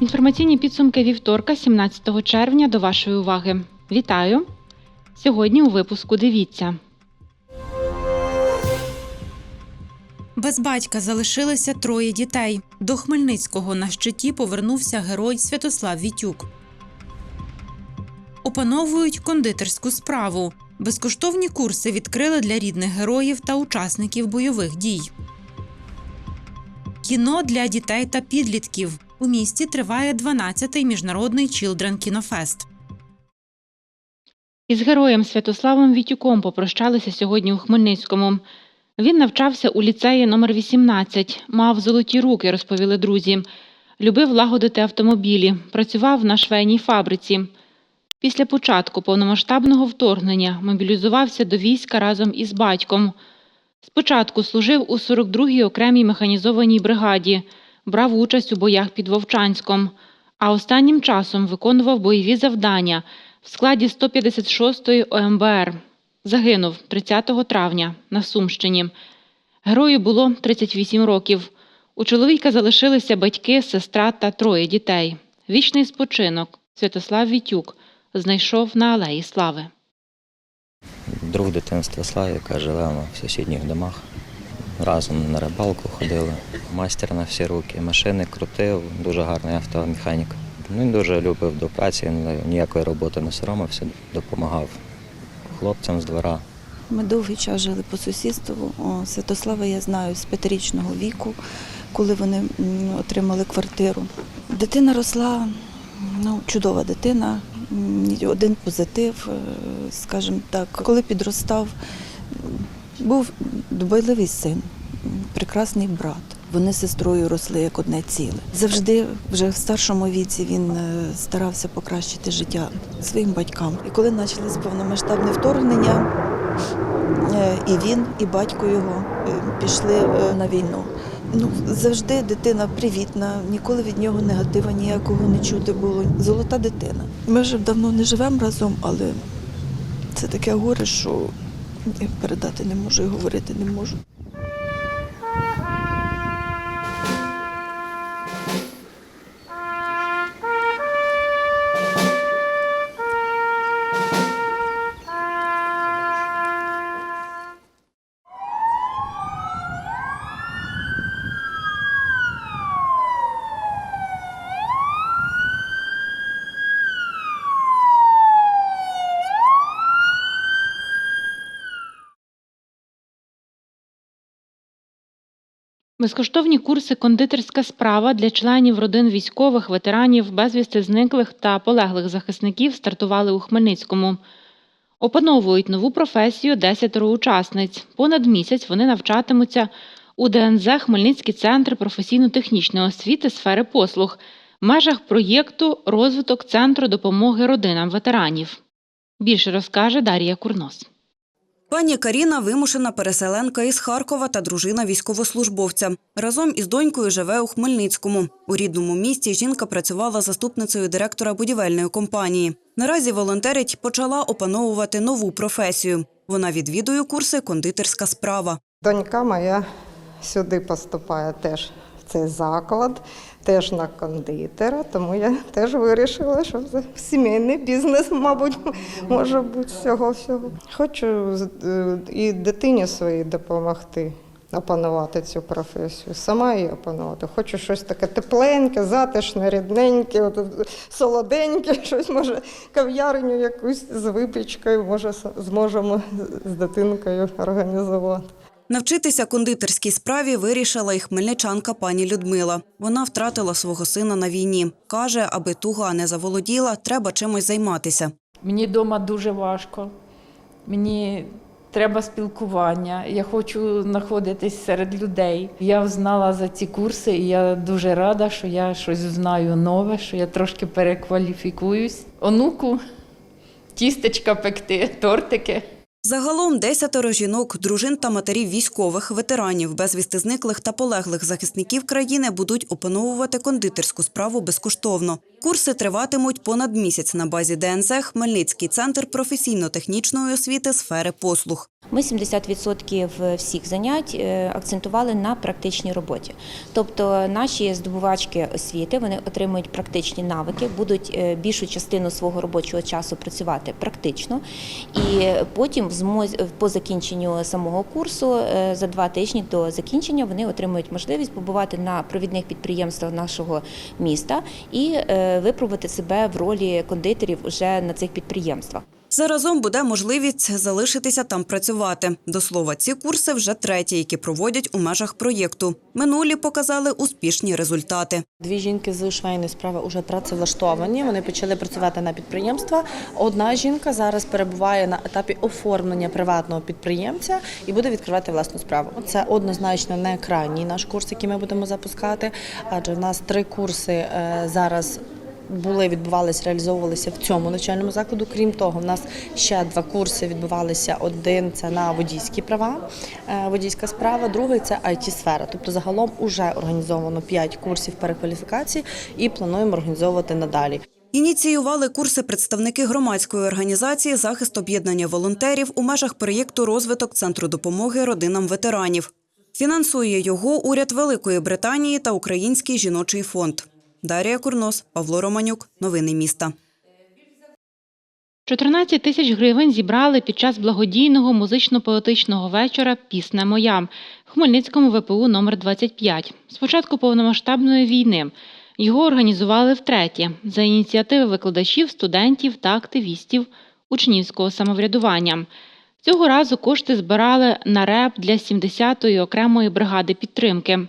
Інформаційні підсумки вівторка, 17 червня, до вашої уваги. Вітаю! Сьогодні у випуску дивіться. Без батька залишилися троє дітей. До Хмельницького на щиті повернувся герой Святослав Вітюк. Опановують кондитерську справу. Безкоштовні курси відкрили для рідних героїв та учасників бойових дій. Кіно для дітей та підлітків. У місті триває 12-й міжнародний Children Кінофест. Із героєм Святославом Вітюком попрощалися сьогодні у Хмельницькому. Він навчався у ліцеї номер 18, мав золоті руки, розповіли друзі. Любив лагодити автомобілі, працював на швейній фабриці. Після початку повномасштабного вторгнення мобілізувався до війська разом із батьком. Спочатку служив у 42-й окремій механізованій бригаді, брав участь у боях під Вовчанськом, а останнім часом виконував бойові завдання в складі 156-ї ОМБР. Загинув 30 травня на Сумщині. Герою було 38 років. У чоловіка залишилися батьки, сестра та троє дітей. Вічний спочинок Святослав Вітюк знайшов на алеї Слави. Друг дитинства Славіка живемо в сусідніх домах. Разом на рибалку ходили. Майстер на всі руки. Машини крутив, дуже гарний автомеханік. Він дуже любив до праці, ніякої роботи не соромився, допомагав хлопцям з двора. Ми довгий час жили по сусідству. Святослава я знаю з п'ятирічного віку, коли вони отримали квартиру. Дитина росла, ну, чудова дитина, один позитив, е, скажімо так. Коли підростав, був дбайливий син, прекрасний брат. Вони з сестрою росли як одне ціле. Завжди, вже в старшому віці, він е, старався покращити життя своїм батькам. І коли почалось повномасштабне вторгнення, Е, і він, і батько його е, пішли на війну. Ну, завжди дитина привітна, ніколи від нього негатива ніякого не чути було. Золота дитина. Ми вже давно не живемо разом, але це таке горе, що передати не можу і говорити не можу. Безкоштовні курси кондитерська справа для членів родин військових, ветеранів, безвісти зниклих та полеглих захисників стартували у Хмельницькому. Опановують нову професію десятеро учасниць. Понад місяць вони навчатимуться у ДНЗ Хмельницький центр професійно-технічної освіти сфери послуг в межах проєкту Розвиток центру допомоги родинам ветеранів. Більше розкаже Дар'я Курнос. Пані Каріна вимушена переселенка із Харкова та дружина військовослужбовця. Разом із донькою живе у Хмельницькому. У рідному місті жінка працювала заступницею директора будівельної компанії. Наразі волонтерить почала опановувати нову професію. Вона відвідує курси кондитерська справа. Донька моя сюди поступає теж в цей заклад, теж на кондитера, тому я теж вирішила, що це сімейний бізнес, мабуть, може бути з цього всього. Хочу е, і дитині своїй допомогти. Опанувати цю професію, сама її опанувати. Хочу щось таке тепленьке, затишне, рідненьке, от, солоденьке, щось може кав'ярню якусь з випічкою, може зможемо з дитинкою організувати. Навчитися кондитерській справі вирішила і хмельничанка пані Людмила. Вона втратила свого сина на війні. Каже, аби туга не заволоділа, треба чимось займатися. Мені вдома дуже важко. Мені треба спілкування. Я хочу знаходитись серед людей. Я знала за ці курси, і я дуже рада, що я щось знаю нове, що я трошки перекваліфікуюсь. Онуку, тістечка пекти, тортики. Загалом десятеро жінок, дружин та матерів військових, ветеранів, безвісти зниклих та полеглих захисників країни будуть опановувати кондитерську справу безкоштовно. Курси триватимуть понад місяць на базі ДНЗ Хмельницький центр професійно-технічної освіти сфери послуг. Ми 70% всіх занять е, акцентували на практичній роботі. Тобто наші здобувачки освіти вони отримують практичні навики, будуть е, більшу частину свого робочого часу працювати практично, і потім в змозі по закінченню самого курсу е, за два тижні до закінчення вони отримують можливість побувати на провідних підприємствах нашого міста і е, випробувати себе в ролі кондитерів уже на цих підприємствах. Заразом буде можливість залишитися там працювати. До слова, ці курси вже треті, які проводять у межах проєкту. Минулі показали успішні результати. Дві жінки з швейної справи вже працевлаштовані. Вони почали працювати на підприємства. Одна жінка зараз перебуває на етапі оформлення приватного підприємця і буде відкривати власну справу. Це однозначно не крайній наш курс, який ми будемо запускати, адже в нас три курси е, зараз. Були, відбувалися, реалізовувалися в цьому навчальному закладу. Крім того, в нас ще два курси відбувалися. Один це на водійські права, е, водійська справа, другий це it сфера Тобто загалом уже організовано п'ять курсів перекваліфікації і плануємо організовувати надалі. Ініціювали курси представники громадської організації захист об'єднання волонтерів у межах проєкту розвиток центру допомоги родинам ветеранів. Фінансує його уряд Великої Британії та Український жіночий фонд. Дарія Курнос, Павло Романюк. Новини міста. 14 тисяч гривень зібрали під час благодійного музично-поетичного вечора Пісня моя в Хмельницькому ВПУ номер 25 з початку повномасштабної війни. Його організували втретє за ініціативи викладачів, студентів та активістів учнівського самоврядування. Цього разу кошти збирали на реп для 70-ї окремої бригади підтримки.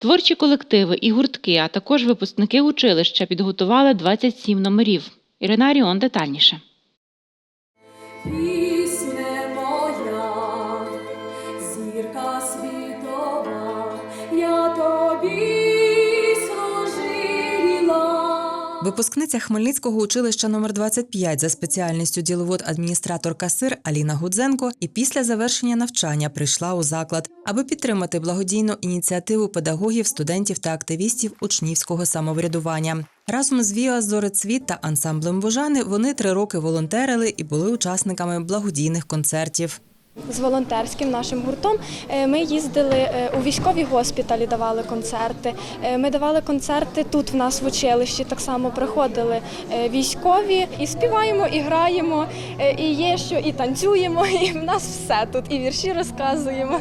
Творчі колективи і гуртки, а також випускники училища підготували 27 номерів. Ірина Ріон детальніше. Випускниця Хмельницького училища номер 25 за спеціальністю діловод адміністратор касир Аліна Гудзенко і після завершення навчання прийшла у заклад, аби підтримати благодійну ініціативу педагогів, студентів та активістів учнівського самоврядування. Разом з Віа Зорецвіт та ансамблем Божани вони три роки волонтерили і були учасниками благодійних концертів. З волонтерським нашим гуртом. Е, Ми їздили е, у військові госпіталі, давали концерти. Е, Ми давали концерти тут в нас в училищі. Так само приходили військові і співаємо, і граємо, і є що, і танцюємо. І в нас все тут, і вірші розказуємо.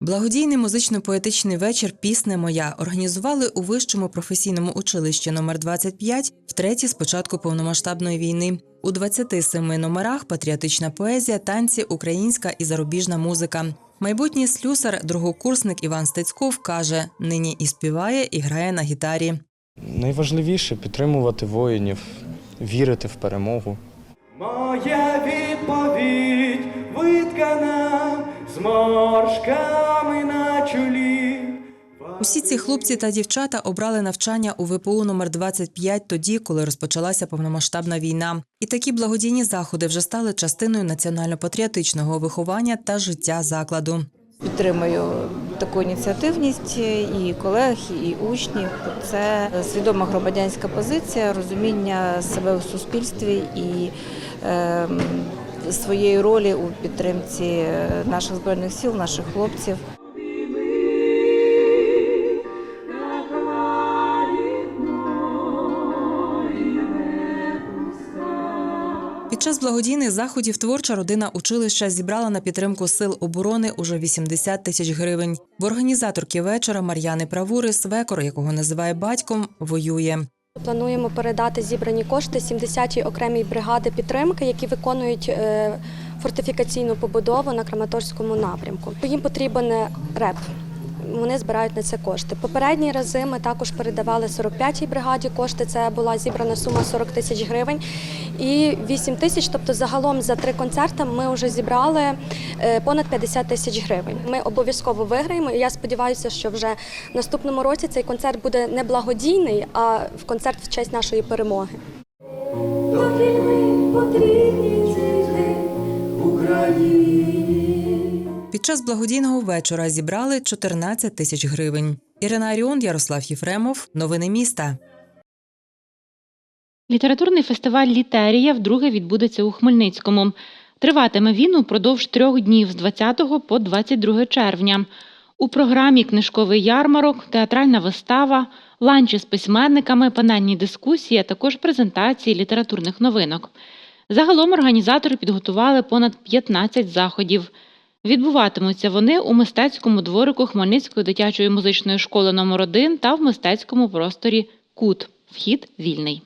Благодійний музично-поетичний вечір Пісня моя організували у вищому професійному училищі номер 25 втретє з початку повномасштабної війни. У 27 номерах патріотична поезія, танці, українська і зарубіжна музика. Майбутній слюсар, другокурсник Іван Стецьков каже: нині і співає, і грає на гітарі. Найважливіше підтримувати воїнів, вірити в перемогу. Моя відповідь виткана зморшками на чолі. Усі ці хлопці та дівчата обрали навчання у ВПУ номер 25 тоді, коли розпочалася повномасштабна війна. І такі благодійні заходи вже стали частиною національно-патріотичного виховання та життя закладу. Підтримую таку ініціативність і колег, і учнів. Це свідома громадянська позиція, розуміння себе у суспільстві і е, своєї ролі у підтримці наших збройних сил, наших хлопців. Під час благодійних заходів творча родина училища зібрала на підтримку сил оборони уже 80 тисяч гривень. В організаторки вечора Мар'яни Правури свекор, якого називає батьком, воює. Плануємо передати зібрані кошти 70-й окремій бригади підтримки, які виконують е, фортифікаційну побудову на Краматорському напрямку. Їм потрібен реп. Вони збирають на це кошти. Попередні рази ми також передавали 45-й бригаді кошти. Це була зібрана сума 40 тисяч гривень і 8 тисяч. Тобто, загалом за три концерти ми вже зібрали е, понад 50 тисяч гривень. Ми обов'язково виграємо. І я сподіваюся, що вже в наступному році цей концерт буде не благодійний, а в концерт в честь нашої перемоги. Потрібні, Україна. Під час благодійного вечора зібрали 14 тисяч гривень. Ірина Аріон, Ярослав Єфремов. Новини міста. Літературний фестиваль Літерія вдруге відбудеться у Хмельницькому. Триватиме він упродовж трьох днів з 20 по 22 червня. У програмі книжковий ярмарок, театральна вистава, ланчі з письменниками, панельні дискусії, а також презентації літературних новинок. Загалом організатори підготували понад 15 заходів. Відбуватимуться вони у мистецькому дворику Хмельницької дитячої музичної школи номер 1 та в мистецькому просторі Кут. Вхід вільний.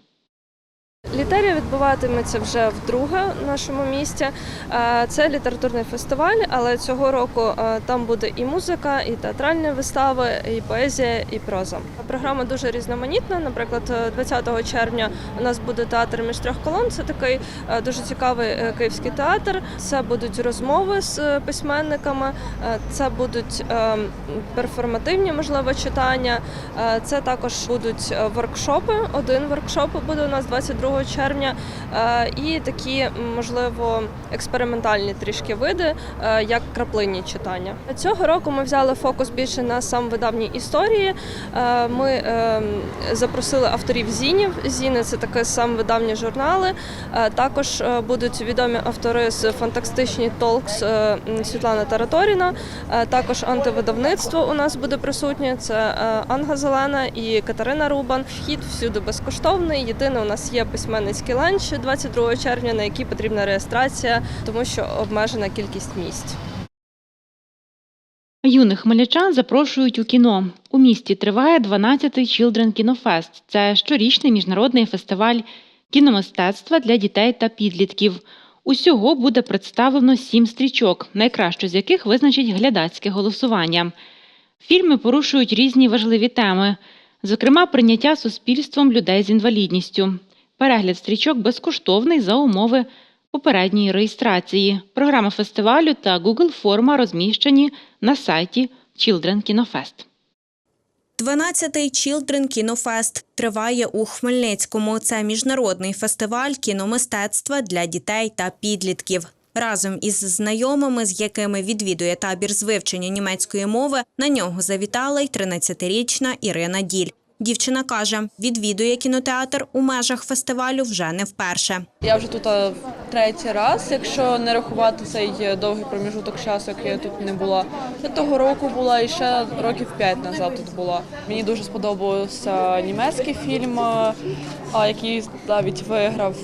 Літерія відбуватиметься вже вдруге в нашому місті. Е, Це літературний фестиваль, але цього року е, там буде і музика, і театральні вистави, і поезія, і проза. Програма дуже різноманітна. Наприклад, е, 20 червня у нас буде театр між трьох колон. Це такий е, дуже цікавий е, київський театр. Це будуть розмови з е, письменниками, е, це будуть е, перформативні, можливо, читання. Е, Це також будуть е, воркшопи. Один воркшоп буде у нас 22 червня, Е, і такі, можливо, експериментальні трішки види, е, як краплинні читання. Цього року ми взяли фокус більше на сам видавні історії. Е, Ми е, запросили авторів зінів. Зіни це такі сам видавні журнали. Також будуть відомі автори з фантастичні толкс Світлана Тараторіна. Також антивидавництво у нас буде присутнє. Це Анга Зелена і Катерина Рубан. Вхід всюди безкоштовний. Єдине, у нас є письменницький ланч 22 червня, на який потрібна реєстрація, тому що обмежена кількість місць. Юних хмельничан запрошують у кіно. У місті триває 12-й Children Кінофест. Це щорічний міжнародний фестиваль кіномистецтва для дітей та підлітків. Усього буде представлено сім стрічок, найкращу з яких визначить глядацьке голосування. Фільми порушують різні важливі теми, зокрема, прийняття суспільством людей з інвалідністю. Перегляд стрічок безкоштовний за умови попередньої реєстрації. Програма фестивалю та Google форма розміщені на сайті Children Кінофест. 12-й Children Кінофест триває у Хмельницькому. Це міжнародний фестиваль кіномистецтва для дітей та підлітків. Разом із знайомими, з якими відвідує табір з вивчення німецької мови, на нього завітала й 13-річна Ірина Діль. Дівчина каже, відвідує кінотеатр у межах фестивалю вже не вперше. Я вже тут а, третій раз, якщо не рахувати цей довгий проміжуток часу, як я тут не була. Я того року була і ще років п'ять назад тут була. Мені дуже сподобався німецький фільм, який навіть виграв.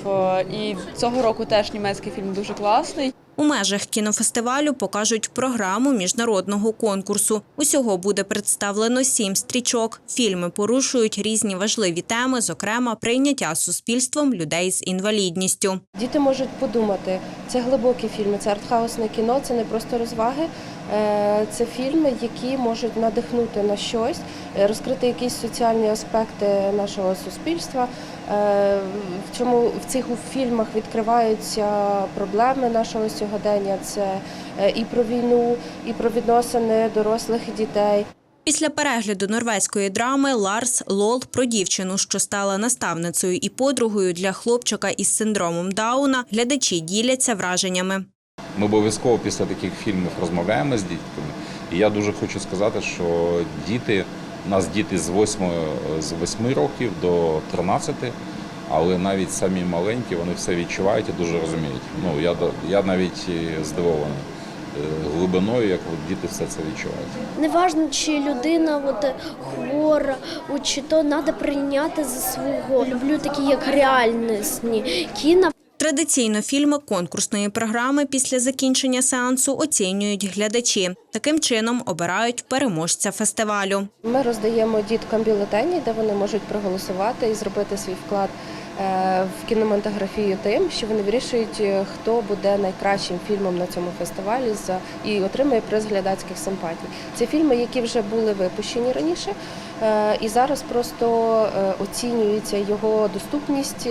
І цього року теж німецький фільм дуже класний. У межах кінофестивалю покажуть програму міжнародного конкурсу. Усього буде представлено сім стрічок. Фільми порушують різні важливі теми, зокрема прийняття суспільством людей з інвалідністю. Діти можуть подумати, це глибокі фільми, це артхаусне кіно, це не просто розваги. Е, Це фільми, які можуть надихнути на щось, е, розкрити якісь соціальні аспекти нашого суспільства. Е, В чому в цих фільмах відкриваються проблеми нашого сьогодення. Це і про війну, і про відносини дорослих і дітей. Після перегляду норвезької драми Ларс Лол про дівчину, що стала наставницею і подругою для хлопчика із синдромом Дауна, глядачі діляться враженнями. Ми обов'язково після таких фільмів розмовляємо з дітками. І я дуже хочу сказати, що діти, у нас діти з 8, з 8 років до 13, але навіть самі маленькі, вони все відчувають і дуже розуміють. Ну, я, я навіть здивований е, глибиною, як от діти все це відчувають. Неважно, чи людина от, хвора, от, чи то треба прийняти за свого. Люблю такі як реальності кіно. Традиційно фільми конкурсної програми після закінчення сеансу оцінюють глядачі. Таким чином обирають переможця фестивалю. Ми роздаємо діткам бюлетені, де вони можуть проголосувати і зробити свій вклад в кінематографію тим, що вони вирішують, е, хто буде найкращим фільмом на цьому фестивалі і отримує приз глядацьких симпатій. Це фільми, які вже були випущені раніше, е, і зараз просто е, оцінюється його доступність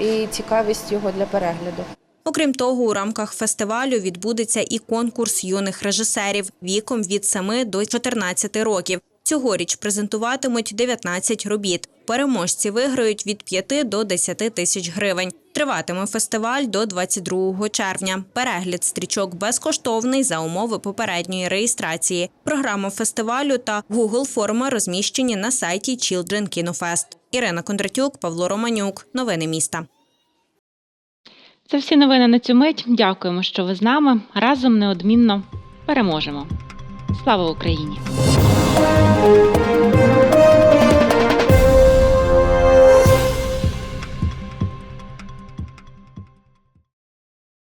і цікавість його для перегляду. Окрім того, у рамках фестивалю відбудеться і конкурс юних режисерів віком від 7 до 14 років. Цьогоріч презентуватимуть 19 робіт. Переможці виграють від 5 до 10 тисяч гривень. Триватиме фестиваль до 22 червня. Перегляд стрічок безкоштовний за умови попередньої реєстрації. Програма фестивалю та Google форми розміщені на сайті Children Kino Fest. Ірина Кондратюк, Павло Романюк. Новини міста. Це всі новини на цю мить. Дякуємо, що ви з нами. Разом неодмінно переможемо. Слава Україні!